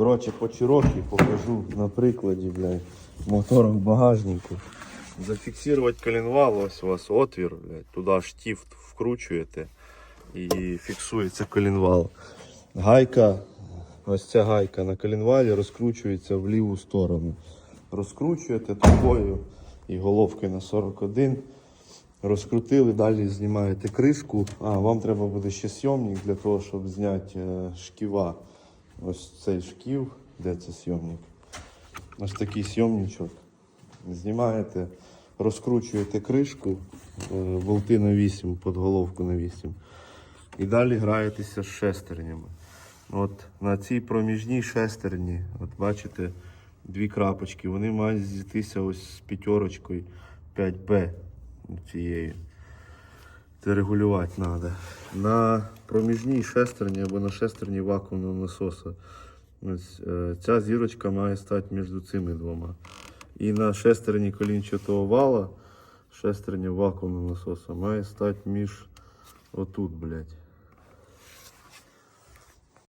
Коротше, по Чирокі покажу на прикладі, блядь, мотора в багажнику. Зафіксувати коленвал, ось у вас отвір, блядь, туди штифт вкручуєте і фіксується коленвал. Гайка, ось ця гайка на коленвалі розкручується в ліву сторону. Розкручуєте трубою і головкою на 41. Розкрутили, далі знімаєте кришку. А, вам треба буде ще сйомник для того, щоб зняти е, шківа. Ось цей шків, де це сйомник. Ось такий сйомничок. Знімаєте, розкручуєте кришку, е, болти на 8, під головку на 8. І далі граєтеся з шестернями. От на цій проміжній шестерні, от бачите, дві крапочки, вони мають зійтися ось з п'ятерочкою 5Б цією. Це регулювати треба. На проміжній шестерні або на шестерні вакуумного насоса. Ось, е, ця зірочка має стати між цими двома. І на шестерні колінчатого вала, шестерня вакуумного насоса має стати між отут, блядь.